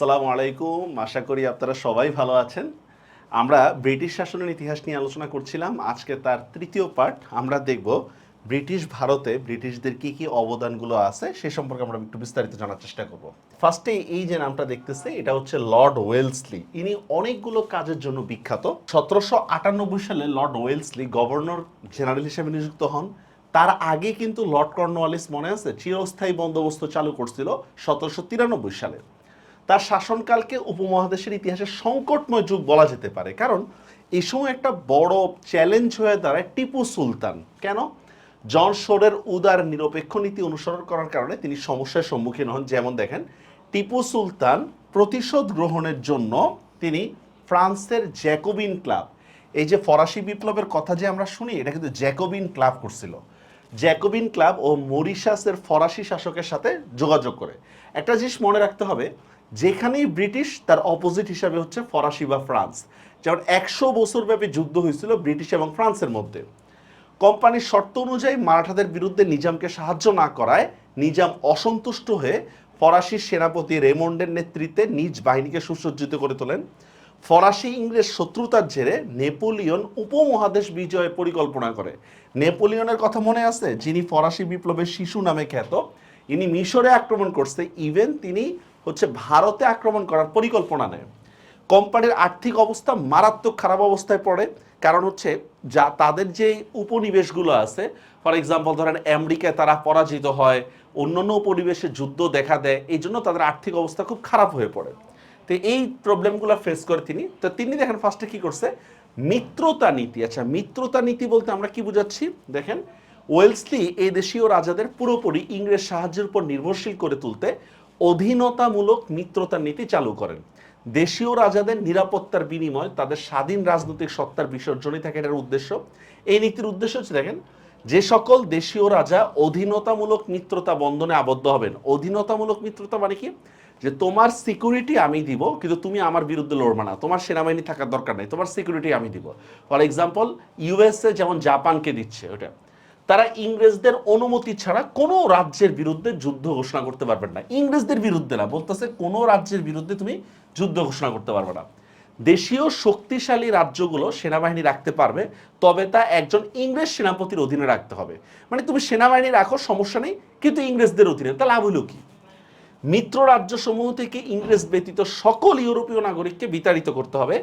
আসসালামু আলাইকুম। আশা করি আপনারা সবাই ভালো আছেন। আমরা ব্রিটিশ শাসনের ইতিহাস নিয়ে আলোচনা করছিলাম। আজকে তার তৃতীয় পার্ট আমরা দেখব ব্রিটিশ ভারতে ব্রিটিশদের কি কি অবদানগুলো আছে, সে সম্পর্কে আমরা একটু বিস্তারিত জানার চেষ্টা করব। ফার্স্টে এই যে নামটা দেখতেছে, এটা হচ্ছে লর্ড ওয়েলসলি। ইনি অনেকগুলো কাজের জন্য বিখ্যাত। সতেরোশো আটানব্বই সালে লর্ড ওয়েলসলি গভর্নর জেনারেল হিসেবে নিযুক্ত হন। তার আগে কিন্তু লর্ড কর্নওয়ালিস মনে আছে, চিরস্থায়ী বন্দোবস্ত চালু করছিল সতেরোশো তিরানব্বই সালে। তার শাসনকালকে উপমহাদেশের ইতিহাসে সংকটময় যুগ বলা যেতে পারে। কারণ এই সময় একটা বড় চ্যালেঞ্জ হয়ে দাঁড়ায় টিপু সুলতান। কেন? জন শোরের উদার নিরপেক্ষ নীতি অনুসরণ করার কারণে তিনি সমস্যার সম্মুখীন হন। যেমন দেখেন, টিপু সুলতান প্রতিশোধ গ্রহণের জন্য তিনি ফ্রান্সের জ্যাকোবিন ক্লাব, এই যে ফরাসি বিপ্লবের কথা যে আমরা শুনি, এটা কিন্তু জ্যাকোবিন ক্লাব করছিল। জ্যাকোবিন ক্লাব ও মরিশাসের ফরাসি শাসকের সাথে যোগাযোগ করে। একটা জিনিস মনে রাখতে হবে যেখানেই ব্রিটিশ, তার অপোজিট হিসাবে হচ্ছে ফরাসি বা ফ্রান্স। যেমন একশো বছর ব্যাপী যুদ্ধ হয়েছিল ব্রিটিশ এবং ফ্রান্সের মধ্যে। কোম্পানির শর্ত অনুযায়ী মারাঠাদের বিরুদ্ধে নিজামকে সাহায্য না করায় নিজাম অসন্তুষ্ট হয়ে ফরাসি সেনাপতি রেমন্ডের নেতৃত্বে নিজ বাহিনীকে সুসজ্জিত করে তোলেন। ফরাসি ইংরেজ শত্রুতার জেরে নেপোলিয়ন উপমহাদেশ বিজয়ের পরিকল্পনা করে। নেপোলিয়নের কথা মনে আছে? যিনি ফরাসি বিপ্লবের শিশু নামে খ্যাত, ইনি মিশরে আক্রমণ করছে। ইভেন তিনি হচ্ছে ভারতে আক্রমণ করার পরিকল্পনা নেয়। কোম্পানির আর্থিক অবস্থা মারাত্মক খারাপ অবস্থায় পড়ে। কারণ হচ্ছে যা তাদের যে উপনিবেশগুলো আছে, ফর এক্সাম্পল ধরেন আমেরিকায় তারা পরাজিত হয়, অন্যান্য উপনিবেশে যুদ্ধ দেখা দেয়, এই জন্য তাদের আর্থিক অবস্থা খুব খারাপ হয়ে পড়ে। তো এই প্রবলেমগুলো ফেস করে তিনি। তো তিনি দেখেন ফার্স্টে কি করছে? মিত্রতা নীতি। আচ্ছা মিত্রতা নীতি বলতে আমরা কি বুঝাচ্ছি? দেখেন ওয়েলসলি এই দেশীয় রাজাদের পুরোপুরি ইংরেজ সাহায্যের উপর নির্ভরশীল করে তুলতে অধীনতামূলক মিত্রতার নীতি চালু করেন। দেশীয় রাজাদের নিরাপত্তার বিনিময় তাদের স্বাধীন রাজনৈতিক সত্তার বিসর্জনই থাকে এটার উদ্দেশ্য। এই নীতির উদ্দেশ্য হচ্ছে দেখেন, যে সকল দেশীয় রাজা অধীনতামূলক মিত্রতা বন্ধনে আবদ্ধ হবেন। অধীনতামূলক মিত্রতা মানে কি? যে তোমার সিকিউরিটি আমি দিব, কিন্তু তুমি আমার বিরুদ্ধে লড়বে না। তোমার সেনাবাহিনী থাকার দরকার নেই, তোমার সিকিউরিটি আমি দিব। ফর এক্সাম্পল ইউএসএ যেমন জাপানকে দিচ্ছে ওটা তারা ইংরেজদের অনুমতি ছাড়া কোনো রাজ্যের বিরুদ্ধে যুদ্ধ ঘোষণা করতে পারবেন না। ইংরেজদের বিরুদ্ধে না, বলতেছে কোনো রাজ্যের বিরুদ্ধে তুমি যুদ্ধ ঘোষণা করতে পারবে না। দেশীয় শক্তিশালী রাজ্যগুলো সেনাবাহিনী রাখতে পারবে, তবে তা একজন ইংরেজ সেনাপতির অধীনে রাখতে হবে। মানে তুমি সেনাবাহিনী রাখো, সমস্যা নেই, কিন্তু ইংরেজদের অধীনে, তা লাভ হলো কি? মিত্র রাজ্যসমূহ থেকে ইংরেজ ব্যতীত সকল ইউরোপীয় নাগরিককে বিতাড়িত করতে হবে।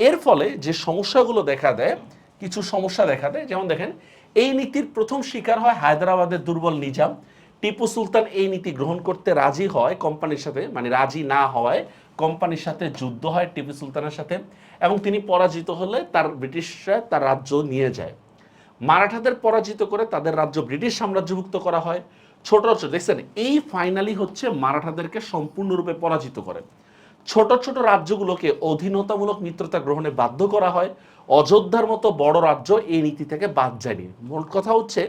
এর ফলে যে সমস্যাগুলো দেখা দেয়, কিছু সমস্যা দেখা দেয়, যেমন দেখেন এই নীতির প্রথম শিকার হয় হায়দ্রাবাদের দুর্বল নিজাম। টিপু সুলতান এই নীতি গ্রহণ করতে রাজি হয় কোম্পানির সাথে মানে রাজি না হওয়ায় কোম্পানির সাথে যুদ্ধ হয় টিপু সুলতানের সাথে এবং তিনি পরাজিত হলে তার ব্রিটিশরা তার রাজ্য নিয়ে যায়। মারাঠাদের পরাজিত করে তাদের রাজ্য ব্রিটিশ সাম্রাজ্যভুক্ত করা হয়। ছোট ছোট, দেখছেন, এই ফাইনালি হচ্ছে মারাঠাদেরকে সম্পূর্ণরূপে পরাজিত করে। ছোট ছোট রাজ্যগুলোকে অধীনতামূলক মিত্রতা গ্রহণে বাধ্য করা হয়। অযোধ্যার মতো বড় রাজ্য এই নীতি থেকে বাদ যায়নি। মূল কথা হচ্ছে,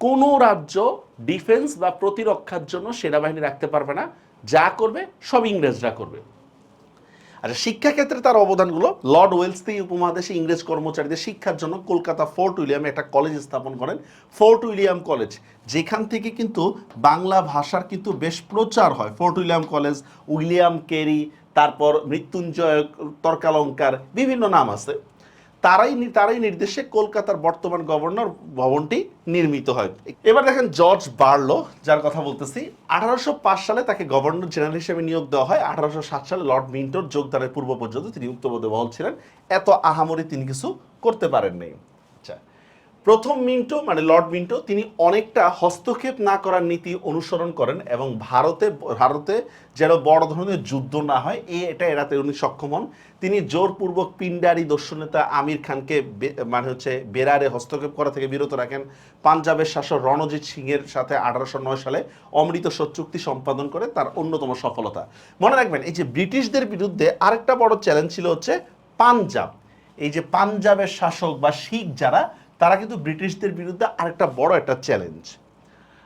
কোনো রাজ্য ডিফেন্স বা প্রতিরক্ষার জন্য সেনাবাহিনী রাখতে পারবে না, যা করবে, সব ইংরেজরা করবে। আচ্ছা শিক্ষাক্ষেত্রে তার অবদানগুলো, লর্ড ওয়েলসলি উপমহাদেশে ইংরেজ কর্মচারীদের শিক্ষার জন্য কলকাতা ফোর্ট উইলিয়ামে একটা কলেজ স্থাপন করেন, ফোর্ট উইলিয়াম কলেজ। যেখান থেকে কিন্তু বাংলা ভাষার কিন্তু বেশ প্রচার হয়। Fort William college, William Carey, তারপর মৃত্যুঞ্জয় তর্কালঙ্কার, বিভিন্ন নাম আছে। তারাই তারাই নির্দেশে কলকাতার বর্তমান গভর্নর ভবনটি নির্মিত হয়। এবার দেখেন জর্জ বার্লো, যার কথা বলতেছি, আঠারোশো পাঁচ সালে তাকে গভর্নর জেনারেল হিসেবে নিয়োগ দেওয়া হয়। আঠারোশো সাত সালে লর্ড মিন্টোর যোগদানের পূর্ব পর্যন্ত তিনি উক্তপদে বহল ছিলেন। এত আহামরি তিনি কিছু করতে পারেননি। প্রথম মিন্টো মানে লর্ড মিন্টো, তিনি অনেকটা হস্তক্ষেপ না করার নীতি অনুসরণ করেন এবং ভারতে ভারতে যেন বড় ধরনের যুদ্ধ না হয়, এ, এটা এড়াতে উনি সক্ষম হন। তিনি জোরপূর্বক পিন্ডারি দস্যুনেতা আমির খানকে মানে হচ্ছে বেরারে হস্তক্ষেপ করা থেকে বিরত রাখেন। পাঞ্জাবের শাসক রণজিৎ সিংয়ের সাথে আঠারোশো নয় সালে অমৃত চুক্তি সম্পাদন করে তার অন্যতম সফলতা। মনে রাখবেন, এই যে ব্রিটিশদের বিরুদ্ধে আরেকটা বড় চ্যালেঞ্জ ছিল হচ্ছে পাঞ্জাব। এই যে পাঞ্জাবের শাসক বা শিখ যারা তারা কিন্তু ব্রিটিশদের বিরুদ্ধে আরেকটা বড় একটা চ্যালেঞ্জ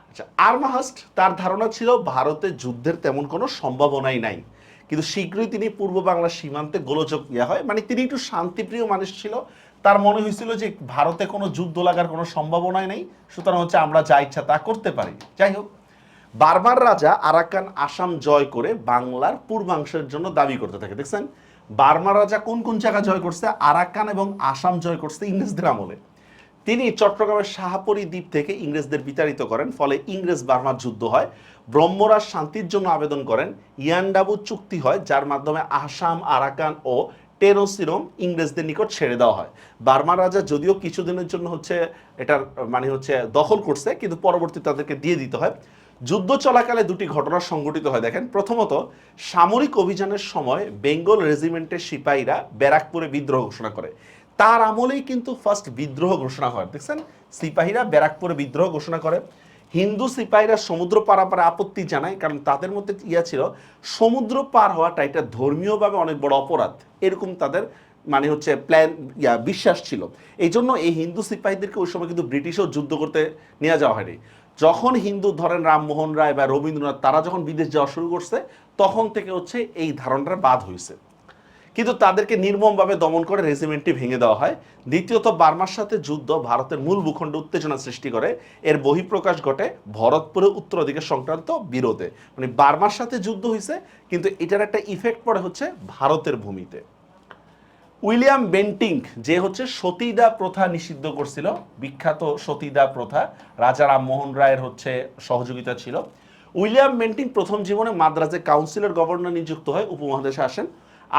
আচ্ছা আর্মাহাস্ট তার ধারণা ছিল ভারতে যুদ্ধের তেমন কোনো সম্ভাবনাই নাই। কিন্তু শীঘ্রই তিনি পূর্ব বাংলার সীমান্তে গোলযোগ ইয়া হয়। মানে তিনি একটু শান্তিপ্রিয় মানুষ ছিল। তার মনে হয়েছিল যে ভারতে কোনো যুদ্ধ লাগার কোনো সম্ভাবনাই নেই। সুতরাং হচ্ছে আমরা যা ইচ্ছা তা করতে পারি। যাই হোক, বারবার রাজা আরাকান আসাম জয় করে বাংলার পূর্বাংশের জন্য দাবি করতে থাকে। দেখছেন, বার্মা রাজা কোন কোন জায়গা জয় করছে? আরাকান এবং আসাম জয় করছে ইংরেজদের আমলে। তিনি চট্টগ্রামের শাহাপরি দ্বীপ থেকে ইংরেজদের বিতাড়িত করেন, ফলে ইংরেজ বার্মার যুদ্ধ হয়। ব্রহ্মরাজ শান্তির জন্য আবেদন করেন। ইয়ান্ডাবু চুক্তি হয়, যার মাধ্যমে আসাম, আরাকান ও টেরোসিরম ইংরেজদের নিকট ছেড়ে দেওয়া হয়। বার্মা রাজা যদিও কিছুদিনের জন্য হচ্ছে এটার মানে হচ্ছে দখল করছে, কিন্তু পরবর্তী তাদেরকে দিয়ে দিতে হয়। যুদ্ধ চলাকালে দুটি ঘটনা সংঘটিত হয়, দেখেন। প্রথমত, সামরিক অভিযানের সময় বেঙ্গল রেজিমেন্টের সিপাহীরা ব্যারাকপুরে বিদ্রোহ ঘোষণা করে। তার আমলেই কিন্তু ফার্স্ট বিদ্রোহ ঘোষণা হয়। দেখছেন? সিপাহীরা ব্যারাকপুরে বিদ্রোহ ঘোষণা করে। হিন্দু সিপাহীরা সমুদ্র পারাপারে আপত্তি জানায়, কারণ তাদের মধ্যে ইয়া ছিল, সমুদ্র পার হওয়াটা এটা ধর্মীয়ভাবে অনেক বড় অপরাধ। এরকম তাদের মানে হচ্ছে প্ল্যান ইয়া, বিশ্বাস ছিল। এই জন্য এই হিন্দু সিপাহীদেরকে ওই সময় কিন্তু ব্রিটিশও যুদ্ধ করতে নিয়ে যাওয়া হয়নি। যখন হিন্দু ধরেন রামমোহন রায় বা রবীন্দ্রনাথ, তারা যখন বিদেশ যাওয়া শুরু করছে, তখন থেকে হচ্ছে এই ধারণাটা বাদ হয়েছে কিন্তু তাদেরকে নির্মমভাবে দমন করে রেজিমেন্টটি ভেঙে দেওয়া হয়। দ্বিতীয়ত, বার্মার সাথে যুদ্ধ ভারতের মূল ভূখণ্ডে উত্তেজনা সৃষ্টি করে। এর বহিঃপ্রকাশ ঘটে ভরতপুরে উত্তর দিকে সংক্রান্ত বিরোধে। মানে বার্মার সাথে যুদ্ধ হয়েছে কিন্তু এটার একটা ইফেক্ট পড়ে হচ্ছে ভারতের ভূমিতে। উইলিয়াম বেন্টিং যে হচ্ছে সতীদা প্রথা নিষিদ্ধ করছিল, বিখ্যাত সতীদা প্রথা, রাজা রামমোহন রায়ের হচ্ছে সহযোগিতা ছিল। উইলিয়াম বেন্টিং প্রথম জীবনে মাদ্রাজে কাউন্সিলের গভর্নর নিযুক্ত হয় উপমহাদেশে আসেন।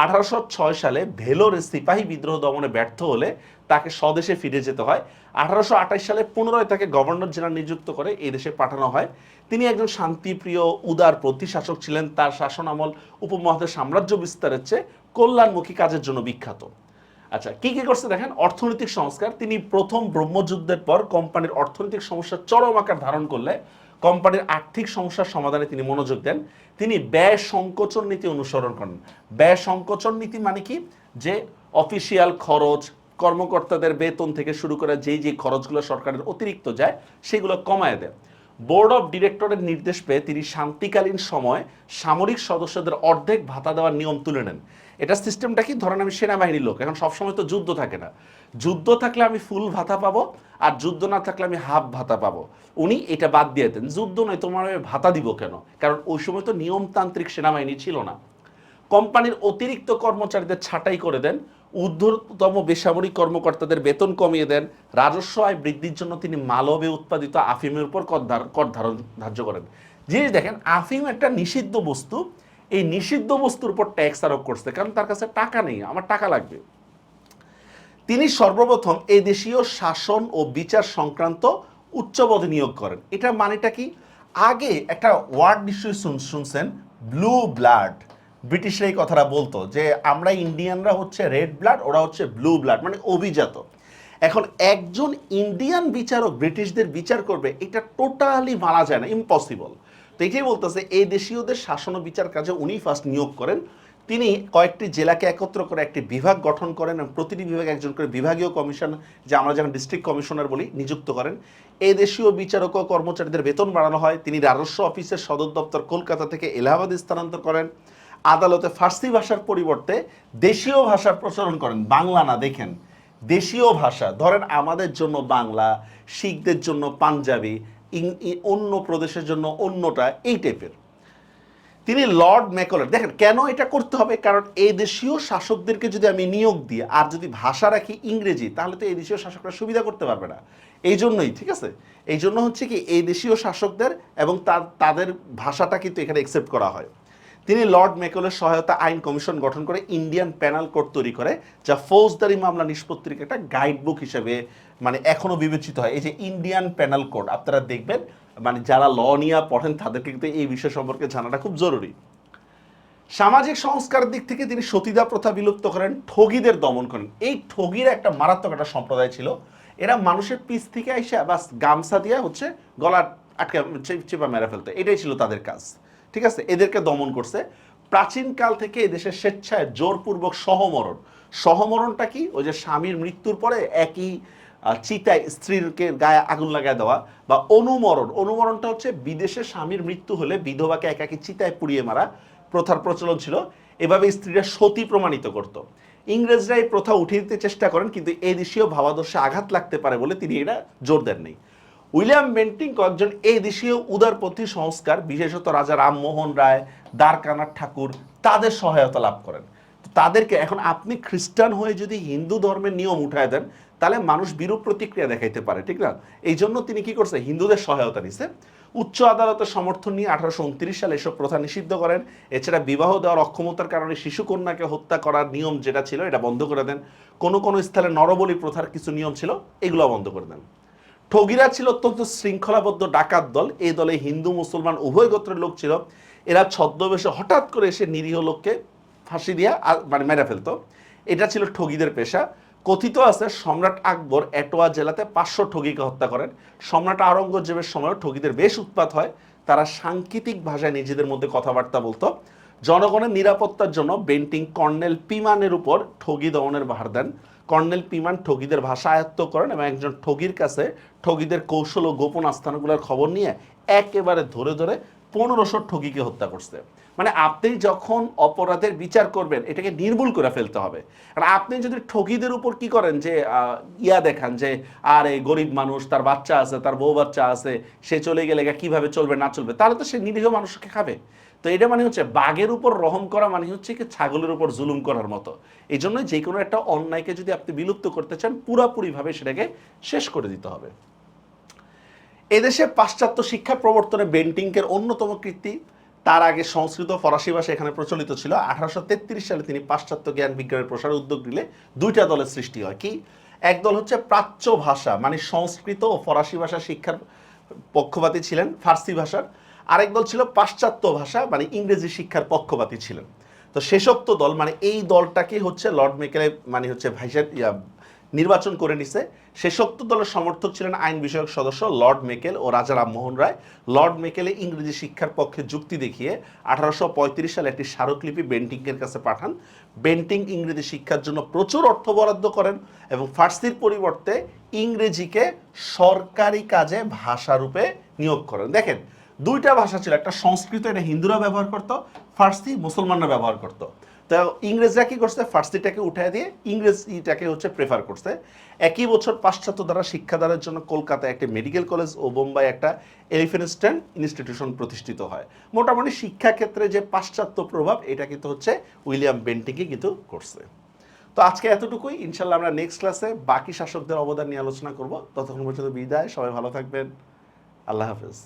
আঠারোশো ছয় সালে ভেলোরে সিপাহী বিদ্রোহ দমনে ব্যর্থ হলে তাকে স্বদেশে ফিরে যেতে হয়। আঠারোশো আঠাশ সালে পুনরায় তাকে গভর্নর জেনারেল নিযুক্ত করে এই দেশে পাঠানো হয়। তিনি একজন শান্তিপ্রিয়, উদার প্রতিশাসক ছিলেন। তার শাসন আমল উপমহাদেশ সাম্রাজ্য বিস্তারের চেয়ে কল্যাণমুখী কাজের জন্য বিখ্যাত। আচ্ছা কি কি করছে দেখেন? অর্থনৈতিক সংস্কার। তিনি প্রথম ব্রহ্মযুদ্ধের পর কোম্পানির অর্থনৈতিক সমস্যা চরম আকার ধারণ করলে কোম্পানির আর্থিক সমস্যার সমাধানে তিনি মনোযোগ দেন। তিনি ব্যয় সংকোচন নীতি অনুসরণ করেন। ব্যয় সংকোচন নীতি মানে কি? যে অফিসিয়াল খরচ, কর্মকর্তাদের বেতন থেকে শুরু করে যেই যে খরচগুলো সরকারের অতিরিক্ত যায়, সেগুলো কমায় দেয়। বোর্ড অফ ডিরেক্টরের নির্দেশ পেয়ে তিনি শান্তিকালীন সময় সামরিক সদস্যদের অর্ধেক ভাতা দেওয়ার নিয়ম তুলে নেন। এটা সিস্টেমটা কি? ধরেন আমি সেনাবাহিনীর লোক, এখন সবসময় তো যুদ্ধ থাকে না। যুদ্ধ থাকলে আমি ফুল ভাতা পাবো, আর যুদ্ধ না থাকলে আমি হাফ ভাতা পাবো। উনি এটা বাদ দিয়ে দেন, যুদ্ধ নয়, তোমার আমি ভাতা দিব কেন? কারণ ওই সময় তো নিয়মতান্ত্রিক সেনাবাহিনী ছিল না। কোম্পানির অতিরিক্ত কর্মচারীদের ছাঁটাই করে দেন, ঊর্ধ্বতম বেসামরিক কর্মকর্তাদের বেতন কমিয়ে দেন, রাজস্ব আয় বৃদ্ধির জন্য তিনি মালবে উৎপাদিত আফিমের উপর কর ধার- ধারণ, ধার্য করেন। জিনিস দেখেন, আফিম একটা নিষিদ্ধ বস্তু এই নিষিদ্ধ বস্তুর উপর ট্যাক্স আরোপ করছে, কারণ তার কাছে টাকা নেই, আমার টাকা লাগবে। তিনি সর্বপ্রথম এই দেশীয় শাসন ও বিচার সংক্রান্ত উচ্চপদ নিয়োগ করেন। এটা মানেটা কি? আগে একটা ওয়ার্ড নিশ্চয়ই শুন- শুনছেন ব্লু ব্লাড ব্রিটিশরা এই কথাটা বলতো যে, আমরা ইন্ডিয়ানরা হচ্ছে রেড ব্লাড ওরা হচ্ছে ব্লু ব্লাড মানে অভিজাত। এখন একজন ইন্ডিয়ান বিচারক ব্রিটিশদের বিচার করবে, এটা টোটালি মানা যায় না ইম্পসিবল তো এটাই বলতেছে, এই দেশীয়দের শাসন ও বিচার কাজে উনি ফার্স্ট নিয়োগ করেন। তিনি কয়েকটি জেলাকে একত্র করে একটি বিভাগ গঠন করেন এবং প্রতিটি বিভাগে একজন করে বিভাগীয় কমিশন, যা আমরা যেমন ডিস্ট্রিক্ট কমিশনার বলি, নিযুক্ত করেন। এই দেশীয় বিচারক ও কর্মচারীদের বেতন বাড়ানো হয়। তিনি রাজস্ব অফিসের সদর দপ্তর কলকাতা থেকে এলাহাবাদ স্থানান্তর করেন। আদালতে ফার্সি ভাষার পরিবর্তে দেশীয় ভাষার প্রচলন করেন। বাংলা না, দেখেন। দেশীয় ভাষা, ধরেন আমাদের জন্য বাংলা, শিখদের জন্য পাঞ্জাবি অন্য প্রদেশের জন্য অন্যটা এই টাইপের তিনি লর্ড ম্যাকলের, দেখেন কেন এটা করতে হবে? কারণ এই দেশীয় শাসকদেরকে যদি আমি নিয়োগ দিই, আর যদি ভাষা রাখি ইংরেজি, তাহলে তো এই দেশীয় শাসকরা সুবিধা করতে পারবে না। এই জন্যই ঠিক আছে? এই জন্য হচ্ছে কি, এই দেশীয় শাসকদের এবং তাদের ভাষাটা কিন্তু এখানে অ্যাকসেপ্ট করা হয়। তিনি লর্ড ম্যাকলের সহায়তা আইন কমিশন গঠন করে ইন্ডিয়ান প্যানাল কোড তৈরি করে, যা ফৌজদারি মামলা নিষ্পত্তির একটা গাইড বুক হিসেবে মানে এখনও বিবেচিত হয়। এই যে ইন্ডিয়ান প্যানাল কোড, আপনারা দেখবেন মানে যারা ল নিয়ে পড়েন, তাদেরকে কিন্তু এই বিষয় সম্পর্কে জানাটা খুব জরুরি। সামাজিক সংস্কারের দিক থেকে তিনি সতীদা প্রথা বিলুপ্ত করেন, ঠগীদের দমন করেন। এই ঠগীর একটা মারাত্মক একটা সম্প্রদায় ছিল। এরা মানুষের পিছ থেকে আইসা বা গামছা দিয়ে হচ্ছে গলা আটকে, চেপা মেরে ফেলতে। এটাই ছিল তাদের কাজ। ঠিক আছে? এদেরকে দমন করছে। প্রাচীনকাল থেকে এদেশের স্বেচ্ছায় জোরপূর্বক সহমরণ। সহমরণটা কি? ওই যে স্বামীর মৃত্যুর পরে একই চিতায় স্ত্রীকে গায়ে আগুন লাগায় দেওয়া বা অনুমরণ। অনুমরণটা হচ্ছে বিদেশে স্বামীর মৃত্যু হলে বিধবাকে একাকি চিতায় পুড়িয়ে মারা প্রথার প্রচলন ছিল। এভাবে স্ত্রীরা সতী প্রমাণিত করত। ইংরেজরা এই প্রথা উঠিয়ে দিতে চেষ্টা করেন, কিন্তু এই দেশীয় ভাবাদর্শে আঘাত লাগতে পারে বলে তিনি এটা জোর দেননি। উইলিয়াম বেন্টিং কয়েকজন এই দেশীয় উদারপন্থী সংস্কার, বিশেষত রাজা রামমোহন রায়, দ্বারকানাথ ঠাকুর, তাদের সহায়তা লাভ করেন। তাদেরকে এখন আপনি খ্রিস্টান হয়ে যদি হিন্দু ধর্মের নিয়ম উঠায় দেন, তাহলে মানুষ বিরূপ প্রতিক্রিয়া দেখাইতে পারে, ঠিক না? এই জন্য তিনি কি করছে? হিন্দুদের সহায়তা নিছে। উচ্চ আদালতের সমর্থন নিয়ে আঠারোশো উনত্রিশ সালে এসব প্রথা নিষিদ্ধ করেন। এছাড়া বিবাহ দেওয়ার অক্ষমতার কারণে শিশু কন্যাকে হত্যা করার নিয়ম যেটা ছিল, এটা বন্ধ করে দেন। কোনো কোনো স্থলে নরবলি প্রথার কিছু নিয়ম ছিল, এগুলো বন্ধ করে দেন। ঠগিরা ছিল অত্যন্ত শৃঙ্খলাবদ্ধ ডাকাত দল। এই দলে হিন্দু, মুসলমান, উভয় গোত্রের লোক ছিল। এরা ছদ্মবেশে হঠাৎ করে এসে নিরীহ লোককে ফাঁসি দিয়া মানে মেরে ফেলতো। এটা ছিল ঠগিদের পেশা। কথিত আছে, সম্রাট আকবর এটোয়া জেলাতে পাঁচশো ঠগিকে হত্যা করেন। সম্রাট আরঙ্গজেবের সময়ও ঠগিদের বেশ উৎপাত হয়। তারা সাংকেতিক ভাষায় নিজেদের মধ্যে কথাবার্তা বলতো। জনগণের নিরাপত্তার জন্য বেন্টিং কর্নেল পিমানের উপর ঠগি দমনের ভার দেন। কর্নেল পিমান ঠগিদের ভাষা আয়ত্ত করেন এবং একজন ঠগির কাছে ঠগিদের কৌশল ও গোপন আস্থানগুলোর খবর নিয়ে একেবারে ধরে ধরে পনেরোশো ঠগিকে হত্যা করছে। মানে আপনি যখন অপরাধের বিচার করবেন, এটাকে নির্মূল করে ফেলতে হবে। আর আপনি যদি ঠগিদের উপর কি করেন যে ইয়া দেখান যে, আর এই গরিব মানুষ, তার বাচ্চা আছে, তার বউ বাচ্চা আছে, সে চলে গেলে কীভাবে চলবে, না চলবে, তাহলে তো সে নিরীহ মানুষকে খাবে। তো এটা মানে হচ্ছে বাঘের উপর রহম করা মানে হচ্ছে কি ছাগলের উপর জুলুম করার মতো। এই জন্য যে কোনো একটা অন্যায়কে যদি আপনি বিলুপ্ত করতে চান, পুরাপুরিভাবে সেটাকে শেষ করে দিতে হবে। এদেশে পাশ্চাত্য শিক্ষা প্রবর্তনে বেন্টিংকের অন্যতম কীর্তি, তার আগে সংস্কৃত ফরাসি ভাষা এখানে প্রচলিত ছিল। আঠারোশো তেত্রিশ সালে তিনি পাশ্চাত্য জ্ঞান বিজ্ঞানের প্রসার উদ্যোগ নিলে দুইটা দলের সৃষ্টি হয়। কি? এক দল হচ্ছে প্রাচ্য ভাষা মানে সংস্কৃত ও ফরাসি ভাষা শিক্ষার পক্ষপাতী ছিলেন, ফার্সি ভাষার। আরেক দল ছিল পাশ্চাত্য ভাষা মানে ইংরেজি শিক্ষার পক্ষপাতী ছিলেন। তো শেষোক্ত দল মানে এই দলটাকে হচ্ছে লর্ড মেকেলে মানে হচ্ছে ভাইসের নির্বাচন করে নিছে। শেষোক্ত দলের সমর্থক ছিলেন আইন বিষয়ক সদস্য লর্ড মেকেল ও রাজা রামমোহন রায়। লর্ড মেকেলে ইংরেজি শিক্ষার পক্ষে যুক্তি দেখিয়ে আঠারোশো পঁয়ত্রিশ সালে একটি স্মারকলিপি বেন্টিংয়ের কাছে পাঠান। বেন্টিং ইংরেজি শিক্ষার জন্য প্রচুর অর্থ বরাদ্দ করেন এবং ফার্সির পরিবর্তে ইংরেজিকে সরকারি কাজে ভাষারূপে নিয়োগ করেন। দেখেন দুইটা ভাষা ছিল, একটা সংস্কৃত, এটা হিন্দুরা ব্যবহার করতো, ফার্সি মুসলমানরা ব্যবহার করতো। তো ইংরেজরা কি করছে? ফার্সিটাকে উঠায় দিয়ে ইংরেজিটাকে হচ্ছে প্রেফার করছে। একই বছর পাশ্চাত্য দ্বারা শিক্ষাদানের জন্য কলকাতায় একটি মেডিকেল কলেজ ও বোম্বাই একটা এলিফেন্টস্ট্যান্ড ইনস্টিটিউশন প্রতিষ্ঠিত হয়। মোটামুটি শিক্ষা ক্ষেত্রে যে পাশ্চাত্য প্রভাব, এটা কিন্তু হচ্ছে উইলিয়াম বেন্টিংকে কিন্তু করছে। তো আজকে এতটুকুই, ইনশাল্লাহ আমরা নেক্সট ক্লাসে বাকি শাসকদের অবদান নিয়ে আলোচনা করব। ততক্ষণ পর্যন্ত বিদায়, সবাই ভালো থাকবেন। আল্লাহ হাফেজ।